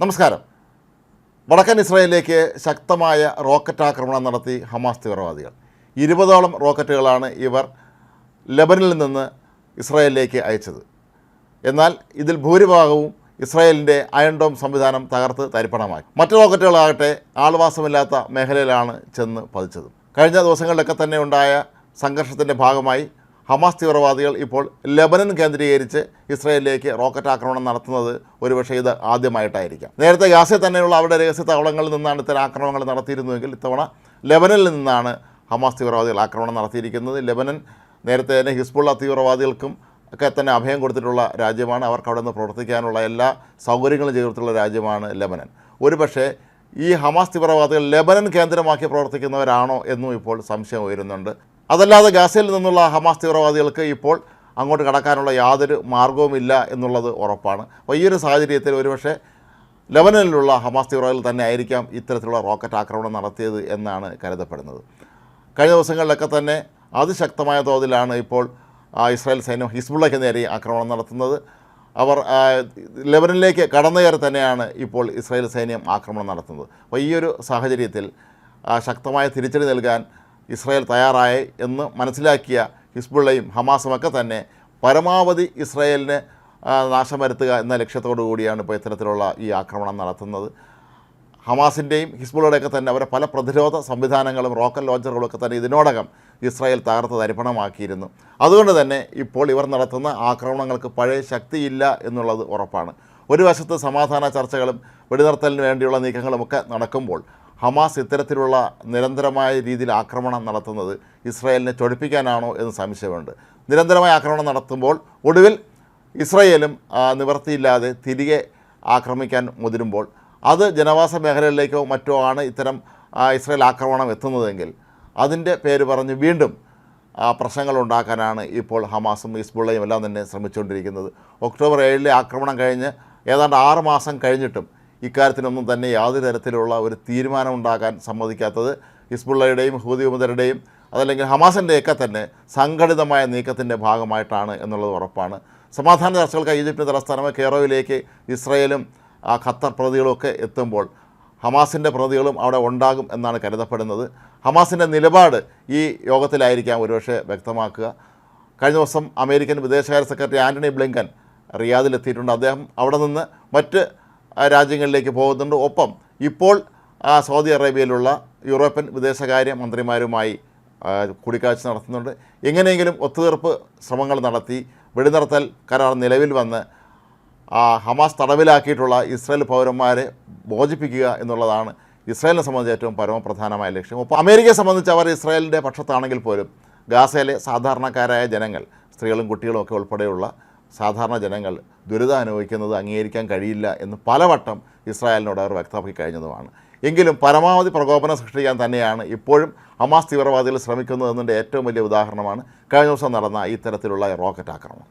നമസ്കാരം. വടക്കൻ ഇസ്രായേലിലേക്ക് ശക്തമായ റോക്കറ്റ് ആക്രമണം നടത്തി ഹമാസ് തീവ്രവാദികൾ. ഇരുപതോളം റോക്കറ്റുകളാണ് ഇവർ ലെബനിൽ നിന്ന് ഇസ്രായേലിലേക്ക് അയച്ചത്. എന്നാൽ ഇതിൽ ഭൂരിഭാഗവും ഇസ്രായേലിന്റെ അയൺഡോം സംവിധാനം തകർത്ത് തരിപ്പണമാക്കി മറ്റ് റോക്കറ്റുകളാകട്ടെ ആൾവാസമില്ലാത്ത മേഖലയിലാണ് ചെന്ന് പതിച്ചത്. കഴിഞ്ഞ ദിവസങ്ങളിലൊക്കെ തന്നെ ഉണ്ടായ സംഘർഷത്തിന്റെ ഭാഗമായി ഹമാസ് തീവ്രവാദികൾ ഇപ്പോൾ ലെബനൻ കേന്ദ്രീകരിച്ച് ഇസ്രയേലിലേക്ക് റോക്കറ്റ് ആക്രമണം നടത്തുന്നത് ഒരുപക്ഷെ ഇത് ആദ്യമായിട്ടായിരിക്കാം. നേരത്തെ ഗാസയിൽ തന്നെയുള്ള അവരുടെ രഹസ്യ താവളങ്ങളിൽ നിന്നാണ് ഇത്തരം ആക്രമണങ്ങൾ നടത്തിയിരുന്നുവെങ്കിൽ ഇത്തവണ ലെബനനിൽ നിന്നാണ് ഹമാസ് തീവ്രവാദികൾ ആക്രമണം നടത്തിയിരിക്കുന്നത്. ലെബനൻ നേരത്തെ തന്നെ ഹിസ്ബുള്ള തീവ്രവാദികൾക്കും ഒക്കെ തന്നെ അഭയം കൊടുത്തിട്ടുള്ള രാജ്യമാണ്. അവർക്ക് അവിടെ നിന്ന് പ്രവർത്തിക്കാനുള്ള എല്ലാ സൗകര്യങ്ങളും ചെയ്തിട്ടുള്ള രാജ്യമാണ് ലെബനൻ. ഒരുപക്ഷെ ഈ ഹമാസ് തീവ്രവാദികൾ ലെബനൻ കേന്ദ്രമാക്കി പ്രവർത്തിക്കുന്നവരാണോ എന്നും ഇപ്പോൾ സംശയം ഉയരുന്നുണ്ട്. അതല്ലാതെ ഗാസയിൽ നിന്നുള്ള ഹമാസ് തീവ്രവാദികൾക്ക് ഇപ്പോൾ അങ്ങോട്ട് കടക്കാനുള്ള യാതൊരു മാർഗവുമില്ല എന്നുള്ളത് ഉറപ്പാണ്. അപ്പോൾ ഈ ഒരു സാഹചര്യത്തിൽ ഒരുപക്ഷെ ലെബനനിലുള്ള ഹമാസ് തീവ്രവാദികൾ തന്നെ ആയിരിക്കാം ഇത്തരത്തിലുള്ള റോക്കറ്റ് ആക്രമണം നടത്തിയത് എന്നാണ് കരുതപ്പെടുന്നത്. കഴിഞ്ഞ ദിവസങ്ങളിലൊക്കെ തന്നെ അതിശക്തമായ തോതിലാണ് ഇപ്പോൾ ഇസ്രായേൽ സൈന്യം ഹിസ്ബുള്ളയ്ക്ക് നേരെ ആക്രമണം നടത്തുന്നത്. അവർ ലെബനനിലേക്ക് കടന്നു കയറി തന്നെയാണ് ഇപ്പോൾ ഇസ്രായേൽ സൈന്യം ആക്രമണം നടത്തുന്നത്. അപ്പോൾ ഈ ഒരു സാഹചര്യത്തിൽ ശക്തമായ തിരിച്ചടി നൽകാൻ ഇസ്രായേൽ തയ്യാറായി എന്ന് മനസ്സിലാക്കിയ ഹിസ്ബുള്ളയും ഹമാസുമൊക്കെ തന്നെ പരമാവധി ഇസ്രായേലിന് നാശം വരുത്തുക എന്ന ലക്ഷ്യത്തോടു കൂടിയാണ് ഇപ്പോൾ ഇത്തരത്തിലുള്ള ഈ ആക്രമണം നടത്തുന്നത്. ഹമാസിന്റെയും ഹിസ്ബുള്ളയുടെയൊക്കെ തന്നെ അവരെ പല പ്രതിരോധ സംവിധാനങ്ങളും റോക്കറ്റ് ലോഞ്ചറുകളൊക്കെ തന്നെ ഇതിനോടകം ഇസ്രായേൽ തകർത്ത് തരിപ്പണമാക്കിയിരുന്നു. അതുകൊണ്ട് തന്നെ ഇപ്പോൾ ഇവർ നടത്തുന്ന ആക്രമണങ്ങൾക്ക് പഴയ ശക്തിയില്ല എന്നുള്ളത് ഉറപ്പാണ്. ഒരു വശത്ത് സമാധാന ചർച്ചകളും വെടിനിർത്തലിന് വേണ്ടിയുള്ള നീക്കങ്ങളുമൊക്കെ നടക്കുമ്പോൾ ഹമാസ് ഇത്തരത്തിലുള്ള നിരന്തരമായ രീതിയിൽ ആക്രമണം നടത്തുന്നത് ഇസ്രായേലിനെ ചൊടിപ്പിക്കാനാണോ എന്ന് സംശയമുണ്ട്. നിരന്തരമായ ആക്രമണം നടത്തുമ്പോൾ ഒടുവിൽ ഇസ്രായേലും നിവൃത്തിയില്ലാതെ തിരികെ ആക്രമിക്കാൻ മുതിരുമ്പോൾ അത് ജനവാസ മേഖലകളിലേക്കോ മറ്റോ ആണ് ഇത്തരം ഇസ്രായേൽ ആക്രമണം എത്തുന്നതെങ്കിൽ അതിന്റെ പേര് പറഞ്ഞ് വീണ്ടും പ്രശ്നങ്ങൾ ഉണ്ടാക്കാനാണ് ഇപ്പോൾ ഹമാസും ഈസ്ബുള്ളയും എല്ലാം തന്നെ ശ്രമിച്ചുകൊണ്ടിരിക്കുന്നത്. ഒക്ടോബർ ഏഴിലെ ആക്രമണം കഴിഞ്ഞ് ഏതാണ്ട് ആറ് മാസം കഴിഞ്ഞിട്ടും ഇക്കാര്യത്തിനൊന്നും തന്നെ യാതൊരു തരത്തിലുള്ള ഒരു തീരുമാനം ഉണ്ടാക്കാൻ സമ്മതിക്കാത്തത് ഹിസ്ബുള്ളയുടെയും ഹൂതി ഉമതരുടെയും അതല്ലെങ്കിൽ ഹമാസിന്റെയൊക്കെ തന്നെ സംഘടിതമായ നീക്കത്തിന്റെ ഭാഗമായിട്ടാണ് എന്നുള്ളത് ഉറപ്പാണ്. സമാധാന ചർച്ചകൾക്ക് ഈജിപ്തിന്റെ തലസ്ഥാനമായ കെയറോയിലേക്ക് ഇസ്രയേലും ഖത്തർ പ്രതികളുമൊക്കെ എത്തുമ്പോൾ ഹമാസിന്റെ പ്രതികളും അവിടെ ഉണ്ടാകും എന്നാണ് കരുതപ്പെടുന്നത്. ഹമാസിന്റെ നിലപാട് ഈ യോഗത്തിലായിരിക്കാം ഒരുപക്ഷെ വ്യക്തമാക്കുക. കഴിഞ്ഞ ദിവസം അമേരിക്കൻ വിദേശകാര്യ സെക്രട്ടറി ആന്റണി ബ്ലിങ്കൻ റിയാദിലെത്തിയിട്ടുണ്ട്. അദ്ദേഹം അവിടെ നിന്ന് മറ്റ് രാജ്യങ്ങളിലേക്ക് പോകുന്നുണ്ട്. ഒപ്പം ഇപ്പോൾ സൗദി അറേബ്യയിലുള്ള യൂറോപ്യൻ വിദേശകാര്യ മന്ത്രിമാരുമായി കൂടിക്കാഴ്ച നടത്തുന്നുണ്ട്. എങ്ങനെയെങ്കിലും ഒത്തുതീർപ്പ് ശ്രമങ്ങൾ നടത്തി വെടിനിർത്തൽ കരാർ നിലവിൽ വന്ന് ഹമാസ് തടവിലാക്കിയിട്ടുള്ള ഇസ്രായേൽ പൗരന്മാരെ മോചിപ്പിക്കുക എന്നുള്ളതാണ് ഇസ്രായേലിനെ സംബന്ധിച്ച് ഏറ്റവും പരമപ്രധാനമായ ലക്ഷ്യം. ഒപ്പം അമേരിക്കയെ സംബന്ധിച്ച് അവർ ഇസ്രായേലിന്റെ പക്ഷത്താണെങ്കിൽ പോലും ഗാസയിലെ സാധാരണക്കാരായ ജനങ്ങൾ സ്ത്രീകളും കുട്ടികളും ഒക്കെ ഉൾപ്പെടെയുള്ള സാധാരണ ജനങ്ങൾ ദുരിതം അനുഭവിക്കുന്നത് അംഗീകരിക്കാൻ കഴിയില്ല എന്ന് പലവട്ടം ഇസ്രായേലിനോട് അവർ വ്യക്തമാക്കി കഴിഞ്ഞതുമാണ് എങ്കിലും പരമാവധി പ്രകോപനം സൃഷ്ടിക്കാൻ തന്നെയാണ് ഇപ്പോഴും ഹമാസ് തീവ്രവാദികൾ ശ്രമിക്കുന്നതെന്നതിന്റെ ഏറ്റവും വലിയ ഉദാഹരണമാണ് കഴിഞ്ഞ ദിവസം നടന്ന ഇത്തരത്തിലുള്ള റോക്കറ്റ് ആക്രമണം.